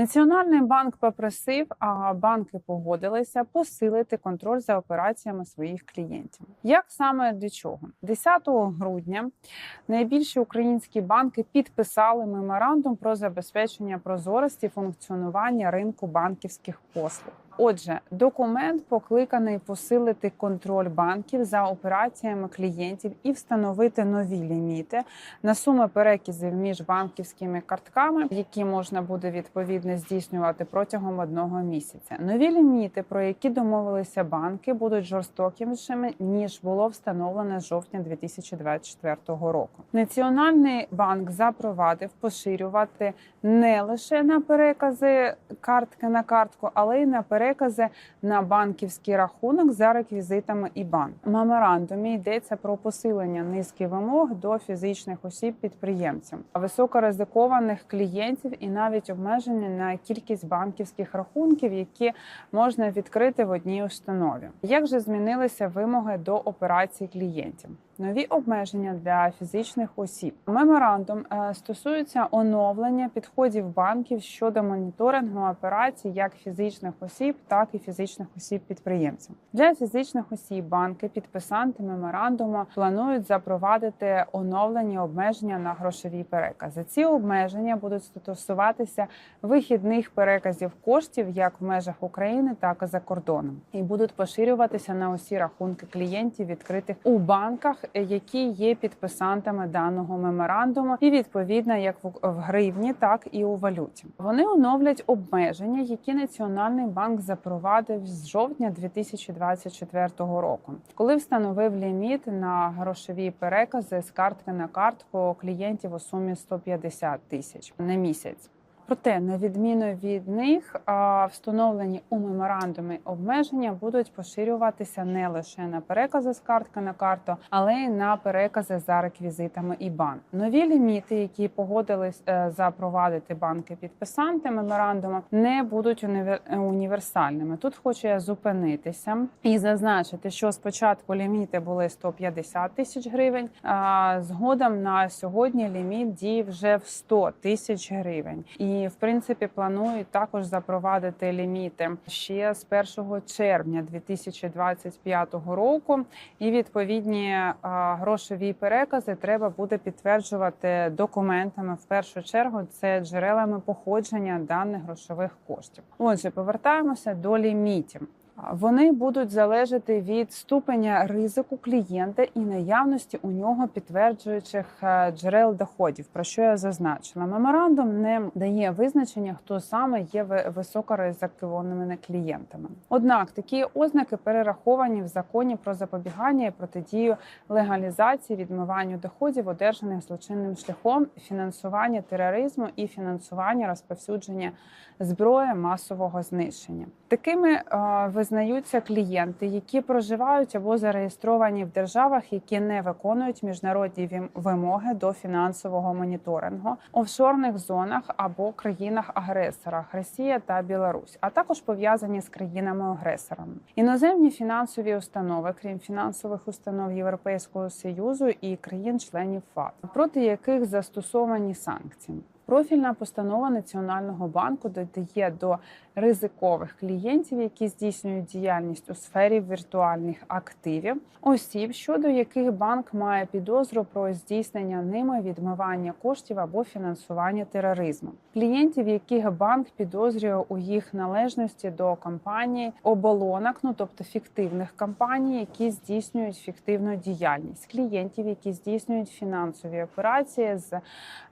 Національний банк попросив, а банки погодилися посилити контроль за операціями своїх клієнтів. Як саме для чого? 10 грудня найбільші українські банки підписали меморандум про забезпечення прозорості функціонування ринку банківських послуг. Отже, документ покликаний посилити контроль банків за операціями клієнтів і встановити нові ліміти на суми перекізів між банківськими картками, які можна буде відповідно здійснювати протягом одного місяця. Нові ліміти, про які домовилися банки, будуть жорстокішими ніж було встановлено з жовтня 2024 року. Національний банк запровадив поширювати не лише на перекази картки на картку, але й на перекази на банківський рахунок за реквізитами. В меморандумі йдеться про посилення низки вимог до фізичних осіб підприємців, високоризикованих клієнтів і навіть обмеження на кількість банківських рахунків, які можна відкрити в одній установі. Як же змінилися вимоги до операцій клієнтів? Нові обмеження для фізичних осіб. Меморандум е, стосується оновлення підходів банків щодо моніторингу операцій як фізичних осіб, так і фізичних осіб підприємців. Для фізичних осіб банки, підписанти меморандуму, планують запровадити оновлені обмеження на грошові перекази. Ці обмеження будуть стосуватися вихідних переказів коштів як в межах України, так і за кордоном, і будуть поширюватися на усі рахунки клієнтів, відкритих у банках які є підписантами даного меморандуму, і відповідно як в гривні, так і у валюті. Вони оновлять обмеження, які Національний банк запровадив з жовтня 2024 року, коли встановив ліміт на грошові перекази з картки на картку клієнтів у сумі 150 тисяч на місяць. Проте, на відміну від них, встановлені у меморандумі обмеження будуть поширюватися не лише на перекази з картки на карту, але й на перекази за реквізитами IBAN. Нові ліміти, які погодились е, запровадити банки підписанти меморандуму, не будуть універсальними. Тут хочу я зупинитися і зазначити, що спочатку ліміти були 150 тисяч гривень. А згодом на сьогодні ліміт діє вже в 100 тисяч гривень і в принципі планують також запровадити ліміти ще з 1 червня 2025 року. І відповідні грошові перекази треба буде підтверджувати документами в першу чергу. Це джерелами походження даних грошових коштів. Отже, повертаємося до лімітів. Вони будуть залежати від ступеня ризику клієнта і наявності у нього підтверджуючих е, джерел доходів, про що я зазначила. Меморандум не дає визначення, хто саме є високоризикованими клієнтами. Однак такі ознаки перераховані в законі про запобігання і протидію легалізації відмиванню доходів, одержаних злочинним шляхом, фінансування тероризму і фінансування розповсюдження зброї масового знищення. Такими е, визнаються клієнти, які проживають або зареєстровані в державах, які не виконують міжнародні вимоги до фінансового моніторингу, офшорних зонах або країнах-агресорах Росія та Білорусь, а також пов'язані з країнами-агресорами. Іноземні фінансові установи, крім фінансових установ Європейського союзу і країн-членів ФАТ, проти яких застосовані санкції. Профільна постанова Національного банку додає до ризикових клієнтів, які здійснюють діяльність у сфері віртуальних активів, осіб, щодо яких банк має підозру про здійснення ними відмивання коштів або фінансування тероризму. Клієнтів, яких банк підозрює у їх належності до компаній оболонок, ну тобто фіктивних компаній, які здійснюють фіктивну діяльність, клієнтів, які здійснюють фінансові операції з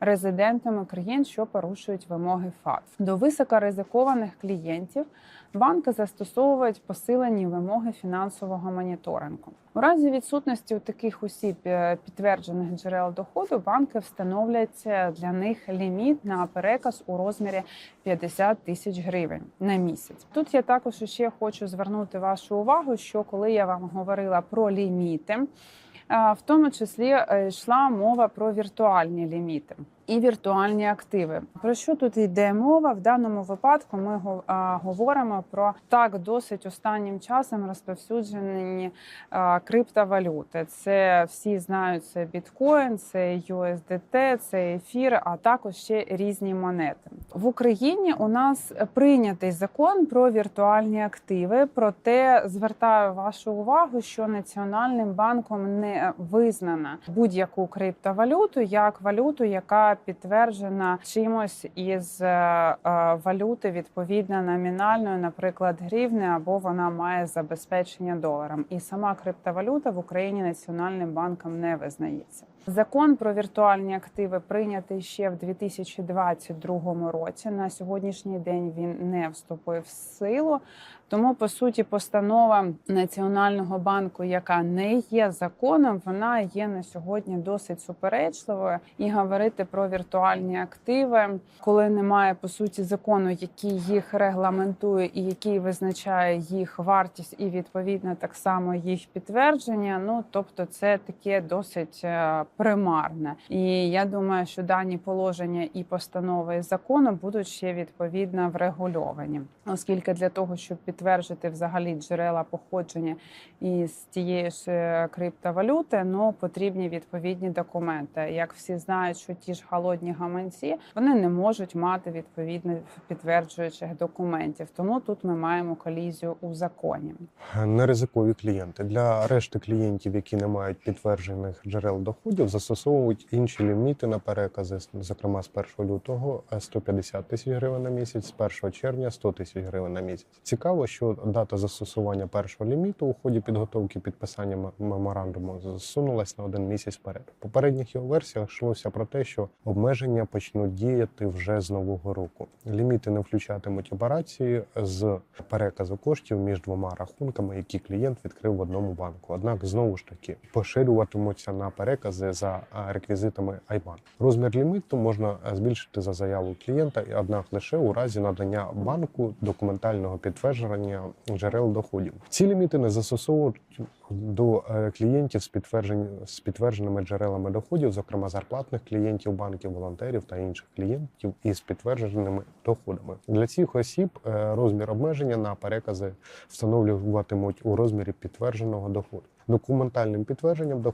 резидентами країн, що порушують вимоги ФАТФ. до високоризикованих клієнтів клієнтів банки застосовують посилені вимоги фінансового моніторингу. У разі відсутності у таких осіб е, підтверджених джерел доходу банки встановлять для них ліміт на переказ у розмірі 50 тисяч гривень на місяць. Тут я також ще хочу звернути вашу увагу, що коли я вам говорила про ліміти, в тому числі е, йшла мова про віртуальні ліміти. І віртуальні активи. Про що тут йде мова? В даному випадку ми го- говоримо про так досить останнім часом розповсюджені криптовалюти. Це всі знають це біткоін, це USDT, це ефір, а також ще різні монети. В Україні у нас прийнятий закон про віртуальні активи. Проте звертаю вашу увагу, що національним банком не визнана будь-яку криптовалюту як валюту, яка підтверджена чимось із е, е, валюти відповідно номінальною, наприклад, гривни, або вона має забезпечення доларом. І сама криптовалюта в Україні національним банком не визнається. Закон про віртуальні активи прийнятий ще в 2022 році. На сьогоднішній день він не вступив в силу. Тому, по суті, постанова Національного банку, яка не є законом, вона є на сьогодні досить суперечливою. І говорити про віртуальні активи, коли немає по суті закону, який їх регламентує і який визначає їх вартість, і відповідно так само їх підтвердження. Ну тобто, це таке досить е, примарне. І я думаю, що дані положення і постанови закону будуть ще відповідно врегульовані, оскільки для того, щоб підтвердити взагалі джерела походження із тієї ж е, криптовалюти, ну потрібні відповідні документи. Як всі знають, що ті ж голодні гаманці вони не можуть мати відповідно підтверджуючих документів. Тому тут ми маємо колізію у законі. Неризикові клієнти для решти клієнтів, які не мають підтверджених джерел доходів, застосовують інші ліміти на перекази, зокрема з 1 лютого е, 150 тисяч гривень на місяць, з 1 червня 100 тисяч гривень на місяць. Цікаво, що дата застосування першого ліміту у ході підготовки підписання меморандуму зсунулась на один місяць вперед. В попередніх його версіях йшлося про те, що обмеження почнуть діяти вже з нового року. Ліміти не включатимуть операції з переказу коштів між двома рахунками, які клієнт відкрив в одному банку. Однак знову ж таки поширюватимуться на перекази за реквізитами IBAN. Розмір ліміту можна збільшити за заяву клієнта, однак лише у разі надання банку документального підтвердження джерел доходів. Ці ліміти не застосовують до е, клієнтів з підтверджень з підтвердженими джерелами доходів, зокрема зарплатних клієнтів банків, волонтерів та інших клієнтів із підтвердженими доходами. Для цих осіб е, розмір обмеження на перекази встановлюватимуть у розмірі підтвердженого доходу. Документальним підтвердженням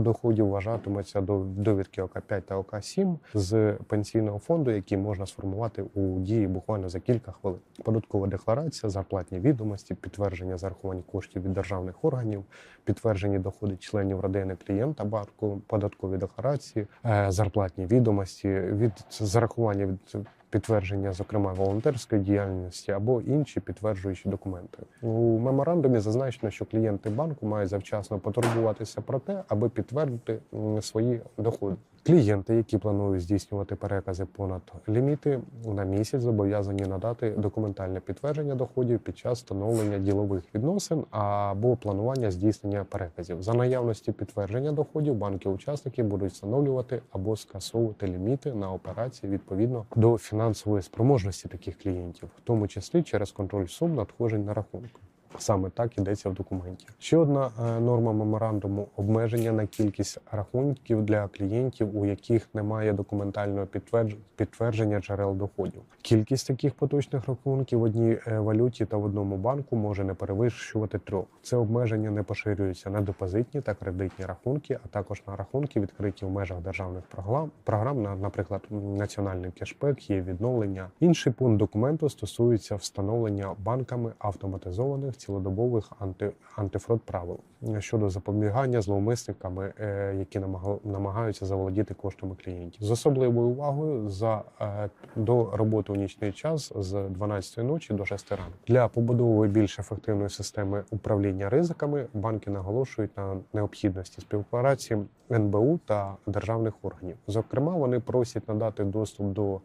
доходів вважатиметься до- довідки ОК5 та ОК7 з пенсійного фонду, які можна сформувати у дії буквально за кілька хвилин. Податкова декларація, зарплатні відомості, підтвердження зарахувань коштів від державних органів, підтверджені доходи членів родини клієнта банку, податкові декларації, е, зарплатні відомості, від зарахування від підтвердження, зокрема волонтерської діяльності або інші підтверджуючі документи. У меморандумі зазначено, що клієнти банку мають завчасно потурбуватися про те, аби підтвердити свої доходи. Клієнти, які планують здійснювати перекази понад ліміти на місяць, зобов'язані надати документальне підтвердження доходів під час встановлення ділових відносин або планування здійснення переказів. За наявності підтвердження доходів банки-учасники будуть встановлювати або скасовувати ліміти на операції відповідно до фінансової спроможності таких клієнтів, в тому числі через контроль сум надходжень на рахунку. Саме так йдеться в документі. Ще одна е, норма меморандуму обмеження на кількість рахунків для клієнтів, у яких немає документального підтвердж- підтвердження джерел доходів. Кількість таких поточних рахунків в одній е, валюті та в одному банку може не перевищувати трьох. Це обмеження не поширюється на депозитні та кредитні рахунки, а також на рахунки, відкриті в межах державних програм, програм на, наприклад, національний кешбек, є відновлення. Інший пункт документу стосується встановлення банками автоматизованих цілодобових анти, антифрод правил щодо запобігання зловмисниками, е, які намага- намагаються заволодіти коштами клієнтів. З особливою увагою за е, до роботи у нічний час з 12 ночі до 6 ранку. Для побудови більш ефективної системи управління ризиками банки наголошують на необхідності співпраці НБУ та державних органів. Зокрема, вони просять надати доступ до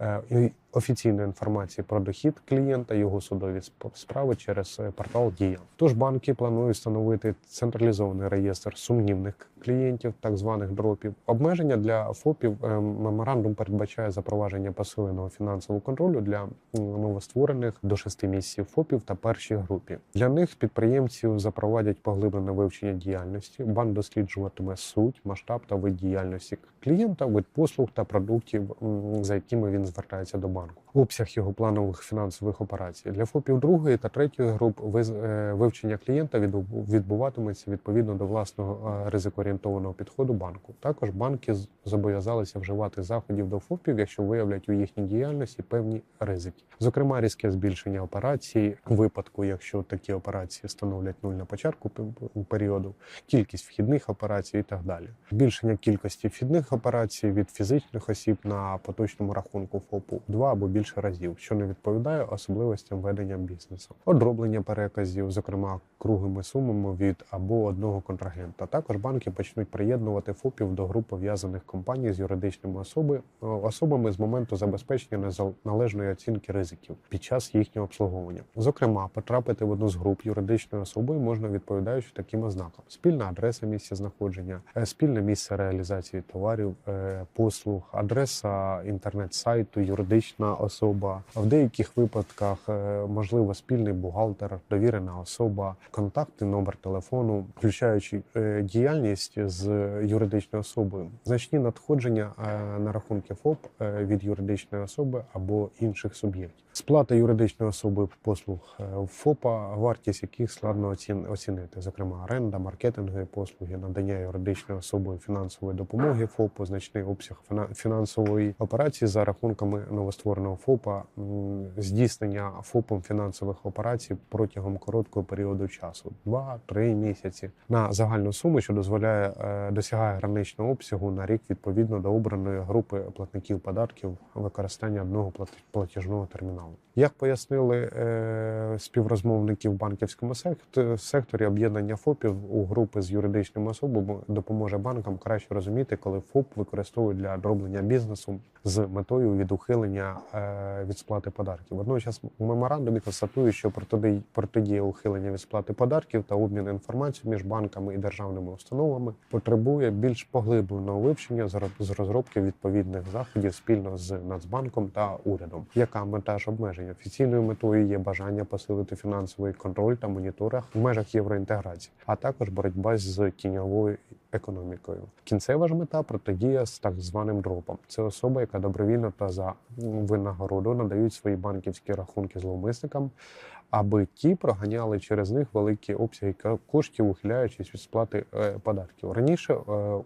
е, офіційної інформації про дохід клієнта, його судові сп- справи через е, портал Дія. Тож банки планують встановити централізований реєстр сумнівних клієнтів, так званих дропів. Обмеження для ФОПів е, меморандум передбачає запровадження посиленого фінансового контролю для новостворених до 6 місяців ФОПів та першій групі. Для них підприємців запровадять поглиблене вивчення діяльності. Банк досліджуватиме суть, масштаб та вид діяльності клієнта, вид послуг та продуктів, за якими він звертається до банку. Обсяг його планових фінансових операцій для ФОПів другої та третьої груп е, вивчення клієнта відбуватиметься відповідно до власного е, ризикоорієнтованого підходу банку. Також банки зобов'язалися вживати заходів до ФОПів, якщо виявлять у їхній діяльності певні ризики. Зокрема, різке збільшення операцій випадку, якщо такі операції становлять нуль на початку періоду, кількість вхідних операцій і так далі. Збільшення кількості вхідних операцій від фізичних осіб на поточному рахунку ФОПу в або більше разів, що не відповідає особливостям ведення бізнесу. Одроблення переказів, зокрема круглими сумами від або одного контрагента. Також банки почнуть приєднувати ФОПів до груп пов'язаних компаній з юридичними особи, особами з моменту забезпечення належної оцінки ризиків під час їхнього обслуговування. Зокрема, потрапити в одну з груп юридичною особою можна відповідаючи таким ознакам: спільна адреса місця знаходження, е, спільне місце реалізації товарів, е, послуг, адреса інтернет-сайту, юридична особа. В деяких випадках е, можливо спільний бухгалтер, довірена особа, контакти, номер телефону, включаючи е, діяльність з юридичною особою, значні надходження е, на рахунки ФОП від юридичної особи або інших суб'єктів. Сплата юридичної особи послуг ФОПа, вартість яких складно оцінити, зокрема оренда, маркетингові послуги, надання юридичною особою фінансової допомоги ФОПу, значний обсяг фіна- фінансової операції за рахунками новоствореного ФОПа, здійснення ФОПом фінансових операцій протягом короткого періоду часу 2-3 місяці на загальну суму, що дозволяє е, досягає граничного обсягу на рік відповідно до обраної групи платників податків використання одного платіжного терміналу. Як пояснили е, співрозмовники в банківському сект- секторі, об'єднання ФОПів у групи з юридичними особами допоможе банкам краще розуміти, коли ФОП використовують для дроблення бізнесу з метою від ухилення е, від сплати податків. Водночас у меморандумі констатують, що протидія, ухилення від сплати податків та обмін інформацією між банками і державними установами потребує більш поглибленого вивчення з розробки відповідних заходів спільно з Нацбанком та урядом. Яка мета ж обмеження? Офіційною метою є бажання посилити фінансовий контроль та моніторинг в межах євроінтеграції, а також боротьба з тіньовою економікою. Кінцева ж мета протидія з так званим дропом. Це особа, яка добровільно та за винагороду надають свої банківські рахунки зловмисникам, аби ті проганяли через них великі обсяги коштів, ухиляючись від сплати е, податків. Раніше е,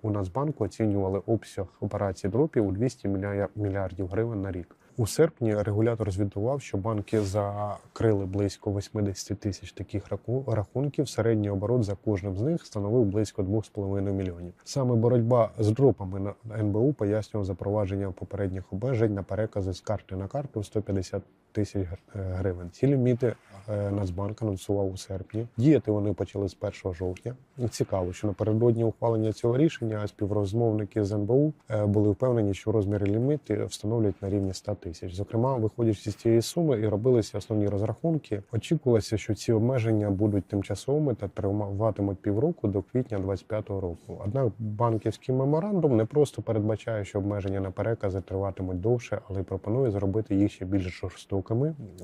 у Нацбанку оцінювали обсяг операцій дропів у 200 мілья- мільярдів гривень на рік. У серпні регулятор звітував, що банки закрили близько 80 тисяч таких рахунків. Середній оборот за кожним з них становив близько 2,5 мільйонів. Саме боротьба з дропами на НБУ пояснював запровадження попередніх обмежень на перекази з карти на карту в 150 тисяч е, гривень. Ці ліміти е, Нацбанк анонсував у серпні. Діяти вони почали з 1 жовтня. Цікаво, що напередодні ухвалення цього рішення співрозмовники з НБУ е, були впевнені, що розміри ліміти встановлять на рівні 100 тисяч. Зокрема, виходячи з цієї суми і робилися основні розрахунки. Очікувалося, що ці обмеження будуть тимчасовими та триватимуть півроку до квітня 2025 року. Однак банківський меморандум не просто передбачає, що обмеження на перекази триватимуть довше, але й пропонує зробити їх ще більш жорстокими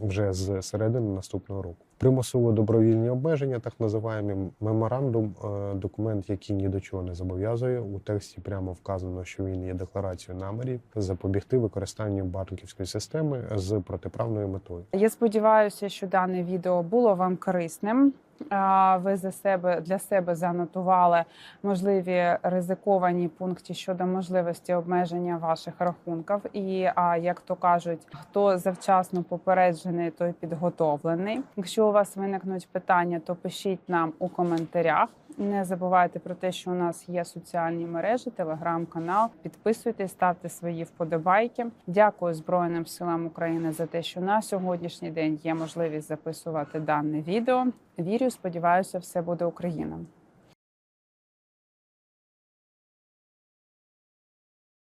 вже з середини наступного року. Примусово добровільні обмеження, так називаємо меморандум, е, документ, який ні до чого не зобов'язує. У тексті прямо вказано, що він є декларацією намірів запобігти використанню банківської системи з протиправною метою. Я сподіваюся, що дане відео було вам корисним. Ви за себе для себе занотували можливі ризиковані пункти щодо можливості обмеження ваших рахунків. І як то кажуть, хто завчасно попереджений, той підготовлений. Якщо вас виникнуть питання, то пишіть нам у коментарях. Не забувайте про те, що у нас є соціальні мережі, телеграм-канал. Підписуйтесь, ставте свої вподобайки. Дякую Збройним силам України за те, що на сьогоднішній день є можливість записувати дане відео. Вірю, сподіваюся, все буде Україна.